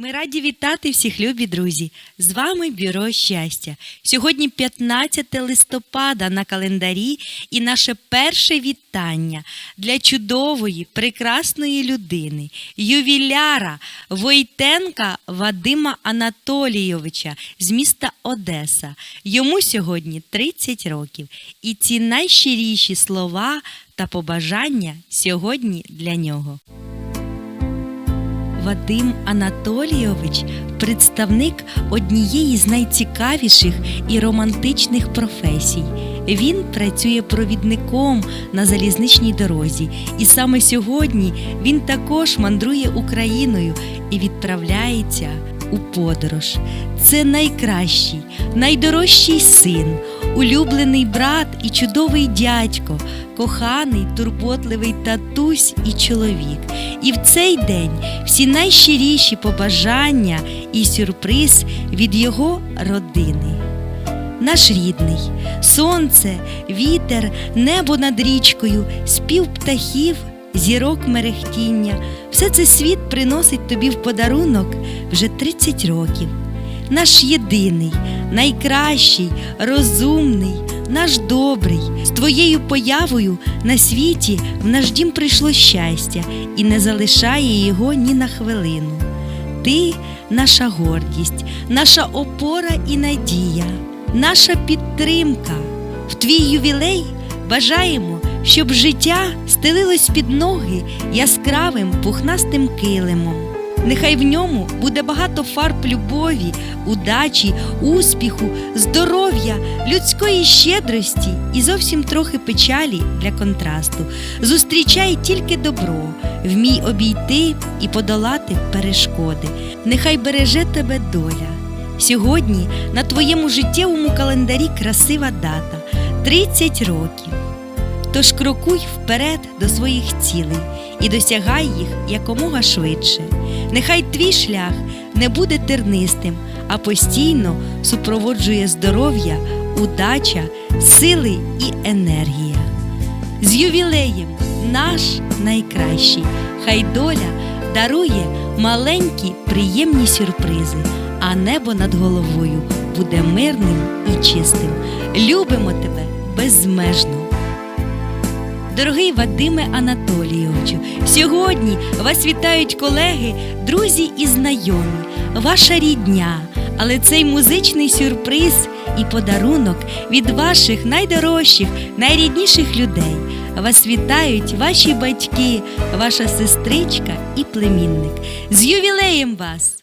Раді вітати всіх, любі друзі! З вами Бюро щастя. Сьогодні 15 листопада на календарі і наше перше вітання для чудової, прекрасної людини, ювіляра Войтенка Вадима Анатолійовича з міста Одеса. Йому сьогодні 30 років. І ці найщиріші слова та побажання сьогодні для нього. Вадим Анатолійович представник однієї з найцікавіших і романтичних професій. Він працює провідником на залізничній дорозі, і саме сьогодні він також мандрує Україною і відправляється у подорож. Це найкращий, найдорожчий син, улюблений брат і чудовий дядько, коханий, турботливий татусь і чоловік. І в цей день всі найщиріші побажання і сюрприз від його родини. Наш рідний, сонце, вітер, небо над річкою, спів птахів, зірок мерехтіння. Все це світ приносить тобі в подарунок вже 30 років. Наш єдиний, найкращий, розумний, наш добрий. З твоєю появою на світі в наш дім прийшло щастя і не залишає його ні на хвилину. Ти наша гордість, наша опора і надія, наша підтримка. В твій ювілей бажаємо, щоб життя стелилось під ноги яскравим пухнастим килимом. Нехай в ньому буде багато фарб любові, удачі, успіху, здоров'я, людської щедрості і зовсім трохи печалі для контрасту. Зустрічай тільки добро, вмій обійти і подолати перешкоди. Нехай береже тебе доля. Сьогодні на твоєму життєвому календарі красива дата 30 років. Тож крокуй вперед до своїх цілей і досягай їх якомога швидше. Нехай твій шлях не буде тернистим, а постійно супроводжує здоров'я, удача, сили і енергія. З ювілеєм наш найкращий, хай доля дарує маленькі приємні сюрпризи, а небо над головою буде мирним і чистим. Любимо тебе безмежно. Дорогий Вадиме Анатолійовичу, сьогодні вас вітають колеги, друзі і знайомі, ваша рідня. Але цей музичний сюрприз і подарунок від ваших найдорожчих, найрідніших людей. Вас вітають ваші батьки, ваша сестричка і племінник. З ювілеєм вас!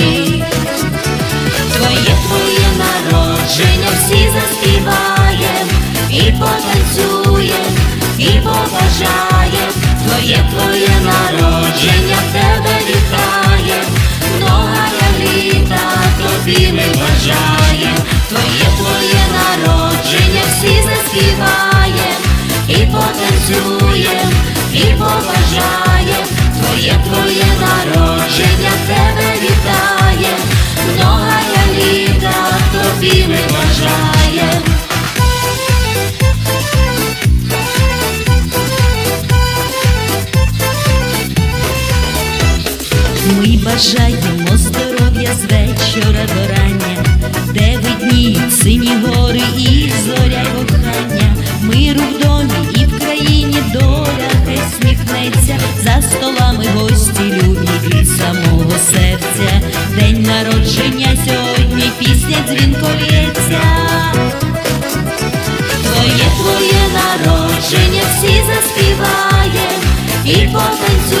Бажаємо здоров'я з вечора до рання, де видніють сині гори і зоря кохання, миру в домі і в країні доля хай сміхнеться, за столами гості любі від самого серця, день народження сьогодні пісня дзвінко лється. Твоє твоє народження всі заспіваєм і потанцюєм,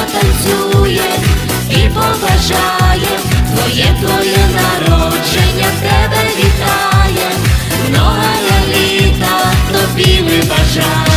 потанцює і побажає твоє, твоє народження тебе вітає, много літа тобі ми бажає.